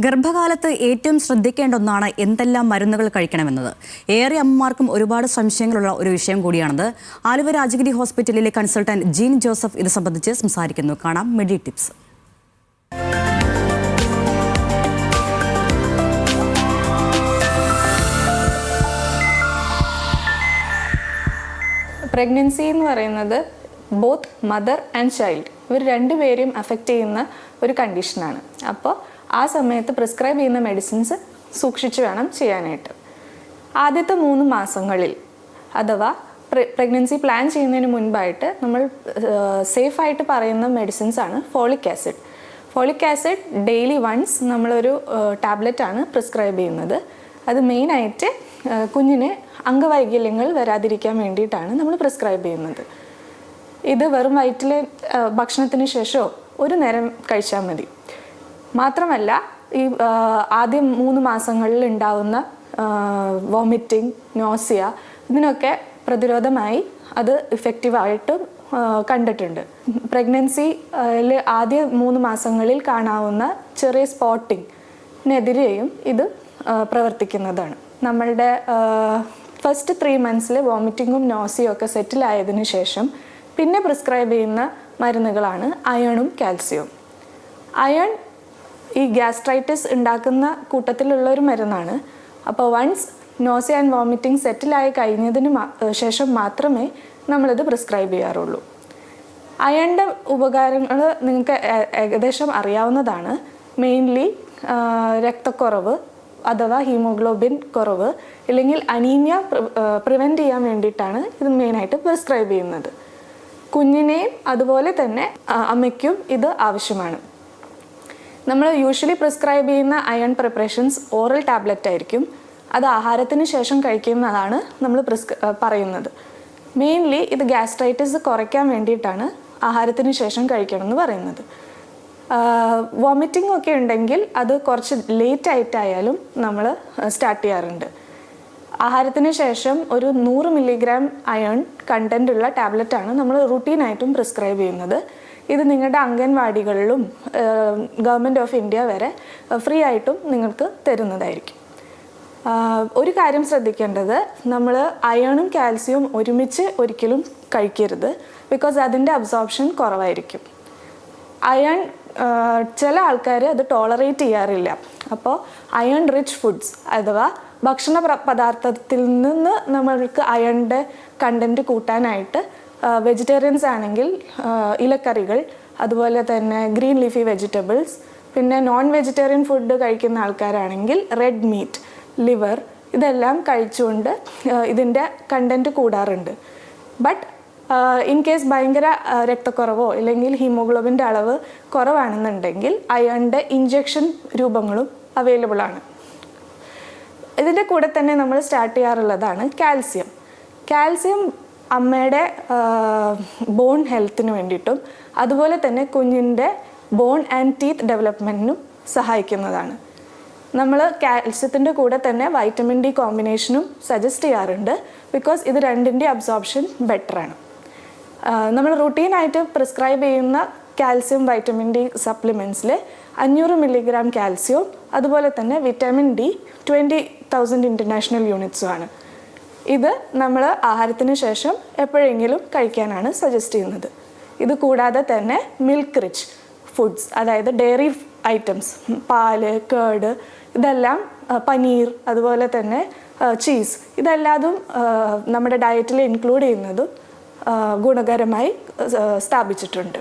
ഗർഭകാലത്ത് ഏറ്റവും ശ്രദ്ധിക്കേണ്ട ഒന്നാണ് എന്തെല്ലാം മരുന്നുകൾ കഴിക്കണമെന്നത്. ഏറെ അമ്മമാർക്കും ഒരുപാട് സംശയങ്ങളുള്ള ഒരു വിഷയം കൂടിയാണത്. ആലുവ രാജഗിരി ഹോസ്പിറ്റലിലെ കൺസൾട്ടന്റ് ജീൻ ജോസഫ് ഇത് സംബന്ധിച്ച് സംസാരിക്കുന്നു. കാണാം മെഡി ടിപ്സ്. പ്രഗ്നൻസി എന്ന് പറയുന്നത് ബോത്ത് മദർ ആൻഡ് ചൈൽഡ് ഇവർ രണ്ടുപേരെയും അഫക്റ്റ് ചെയ്യുന്ന ഒരു കണ്ടീഷനാണ് അപ്പോൾ ആ സമയത്ത് പ്രിസ്ക്രൈബ് ചെയ്യുന്ന മെഡിസിൻസ് സൂക്ഷിച്ച് വേണം ചെയ്യാനായിട്ട്. ആദ്യത്തെ മൂന്ന് മാസങ്ങളിൽ അഥവാ പ്രഗ്നൻസി പ്ലാൻ ചെയ്യുന്നതിന് മുൻപായിട്ട് നമ്മൾ സേഫായിട്ട് പറയുന്ന മെഡിസിൻസ് ആണ് folic acid folic acid daily once നമ്മളൊരു ആണ് പ്രിസ്ക്രൈബ് ചെയ്യുന്നത്. അത് മെയിനായിട്ട് കുഞ്ഞിന് അംഗവൈകല്യങ്ങൾ വരാതിരിക്കാൻ വേണ്ടിയിട്ടാണ് നമ്മൾ പ്രിസ്ക്രൈബ് ചെയ്യുന്നത്. ഇത് വെറും വയറ്റിലെ ഭക്ഷണത്തിന് ശേഷമോ ഒരു നേരം കഴിച്ചാൽ മതി. മാത്രമല്ല ഈ ആദ്യം മൂന്ന് മാസങ്ങളിൽ ഉണ്ടാവുന്ന വോമിറ്റിംഗ് നോസിയ ഇതിനൊക്കെ പ്രതിരോധമായി അത് ഇഫക്റ്റീവായിട്ടും കണ്ടിട്ടുണ്ട്. പ്രഗ്നൻസിയിൽ ആദ്യ മൂന്ന് മാസങ്ങളിൽ കാണാവുന്ന ചെറിയ സ്പോട്ടിങ്ങിനെതിരെയും ഇത് പ്രവർത്തിക്കുന്നതാണ്. നമ്മളുടെ ഫസ്റ്റ് ത്രീ മന്ത്സിൽ വോമിറ്റിങ്ങും നോസിയും ഒക്കെ സെറ്റിൽ ആയതിനു ശേഷം പിന്നെ പ്രിസ്ക്രൈബ് ചെയ്യുന്ന മരുന്നുകളാണ് അയണും കാൽസ്യവും അയൺ ഈ ഗ്യാസ്ട്രൈറ്റിസ് ഉണ്ടാക്കുന്ന കൂട്ടത്തിലുള്ള ഒരു മരുന്നാണ്. അപ്പോൾ വൺസ് നോസിയ ആൻഡ് വോമിറ്റിംഗ് സെറ്റിലായി കഴിഞ്ഞതിന് ശേഷം മാത്രമേ നമ്മളിത് പ്രിസ്ക്രൈബ് ചെയ്യാറുള്ളൂ. അയണിന്റെ ഉപകാരങ്ങൾ നിങ്ങൾക്ക് ഏകദേശം അറിയാവുന്നതാണ്. മെയിൻലി രക്തക്കുറവ് അഥവാ ഹീമോഗ്ലോബിൻ കുറവ് ഇല്ലെങ്കിൽ അനീമിയ പ്രിവെന്റ് ചെയ്യാൻ വേണ്ടിയിട്ടാണ് ഇത് മെയിനായിട്ട് പ്രിസ്ക്രൈബ് ചെയ്യുന്നത്. കുഞ്ഞിനെയും അതുപോലെ തന്നെ അമ്മയ്ക്കും ഇത് ആവശ്യമാണ്. നമ്മൾ യൂഷ്വലി പ്രിസ്ക്രൈബ് ചെയ്യുന്ന അയൺ പ്രിപ്പറേഷൻസ് ഓറൽ ടാബ്ലറ്റ് ആയിരിക്കും. അത് ആഹാരത്തിന് ശേഷം കഴിക്കുന്നതാണ് നമ്മൾ പ്രിസ്ക് പറയുന്നത്. മെയിൻലി ഇത് ഗ്യാസ്ട്രൈറ്റിസ് കുറയ്ക്കാൻ വേണ്ടിയിട്ടാണ് ആഹാരത്തിന് ശേഷം കഴിക്കണം എന്ന് പറയുന്നത്. വോമിറ്റിംഗ് ഒക്കെ ഉണ്ടെങ്കിൽ അത് കുറച്ച് ലേറ്റ് ആയിട്ടായാലും നമ്മൾ സ്റ്റാർട്ട് ചെയ്യാറുണ്ട്. ആഹാരത്തിന് ശേഷം ഒരു നൂറ് മില്ലിഗ്രാം അയൺ കണ്ടന്റ് ഉള്ള ടാബ്ലറ്റാണ് നമ്മൾ റുട്ടീനായിട്ടും പ്രിസ്ക്രൈബ് ചെയ്യുന്നത്. ഇത് നിങ്ങളുടെ അംഗൻവാടികളിലും ഗവൺമെന്റ് ഓഫ് ഇന്ത്യ വരെ ഫ്രീ ആയിട്ടും നിങ്ങൾക്ക് തരുന്നതായിരിക്കും. ഒരു കാര്യം ശ്രദ്ധിക്കേണ്ടത് നമ്മൾ അയണും കാൽസ്യവും ഒരുമിച്ച് ഒരിക്കലും കഴിക്കരുത് ബിക്കോസ് അതിന്റെ അബ്സോർപ്ഷൻ കുറവായിരിക്കും. അയൺ ചില ആൾക്കാർ അത് ടോളറേറ്റ് ചെയ്യാറില്ല. അപ്പോൾ അയൺ റിച്ച് ഫുഡ്സ് അഥവാ ഭക്ഷണ പദാർത്ഥത്തിൽ നിന്ന് നമ്മൾക്ക് അയണിന്റെ കണ്ടന്റ് കൂട്ടാനായിട്ട് വെജിറ്റേറിയൻസ് ആണെങ്കിൽ ഇലക്കറികൾ അതുപോലെ തന്നെ ഗ്രീൻ ലീഫി വെജിറ്റബിൾസ് പിന്നെ നോൺ വെജിറ്റേറിയൻ ഫുഡ് കഴിക്കുന്ന ആൾക്കാരാണെങ്കിൽ റെഡ് മീറ്റ് ലിവർ ഇതെല്ലാം കഴിച്ചുകൊണ്ട് ഇതിന്റെ കണ്ടന്റ് കൂടാറുണ്ട്. ബട്ട് ഇൻ കേസ് ഭയങ്കര രക്തക്കുറവോ ഇല്ലെങ്കിൽ ഹീമോഗ്ലോബിന്റെ അളവ് കുറവാണെന്നുണ്ടെങ്കിൽ അയണിന്റെ ഇഞ്ചെക്ഷൻ രൂപങ്ങളും അവൈലബിൾ ആണ്. ഇതിന്റെ കൂടെ തന്നെ നമ്മൾ സ്റ്റാർട്ട് ചെയ്യാറുള്ളതാണ് കാൽസ്യം കാൽസ്യം അമ്മയുടെ ബോൺ ഹെൽത്തിന് വേണ്ടിയിട്ടും അതുപോലെ തന്നെ കുഞ്ഞിന്റെ ബോൺ ആൻഡ് ടീത്ത് ഡെവലപ്മെന്റിനും സഹായിക്കുന്നതാണ്. നമ്മൾ കാൽസ്യത്തിന്റെ കൂടെ തന്നെ വൈറ്റമിൻ ഡി കോമ്പിനേഷനും സജസ്റ്റ് ചെയ്യാറുണ്ട് ബിക്കോസ് ഇത് രണ്ടിന്റെ അബ്സോർപ്ഷൻ ബെറ്ററാണ് നമ്മൾ റുട്ടീനായിട്ട് പ്രിസ്ക്രൈബ് ചെയ്യുന്ന കാൽസ്യം വൈറ്റമിൻ ഡി സപ്ലിമെന്റ്സിൽ അഞ്ഞൂറ് മില്ലിഗ്രാം കാൽസ്യവും അതുപോലെ തന്നെ vitamin D twenty thousand international യൂണിറ്റ്സും ആണ്. ഇത് നമ്മൾ ആഹാരത്തിന് ശേഷം എപ്പോഴെങ്കിലും കഴിക്കാനാണ് സജസ്റ്റ് ചെയ്യുന്നത്. ഇത് കൂടാതെ തന്നെ മിൽക്ക് റിച്ച് ഫുഡ്സ് അതായത് ഡെയറി ഐറ്റംസ് പാൽ കേട് ഇതെല്ലാം പനീർ അതുപോലെ തന്നെ ചീസ് ഇതെല്ലാതും നമ്മുടെ ഡയറ്റിൽ ഇൻക്ലൂഡ് ചെയ്യുന്നതും ഗുണകരമായി സ്ഥാപിച്ചിട്ടുണ്ട്.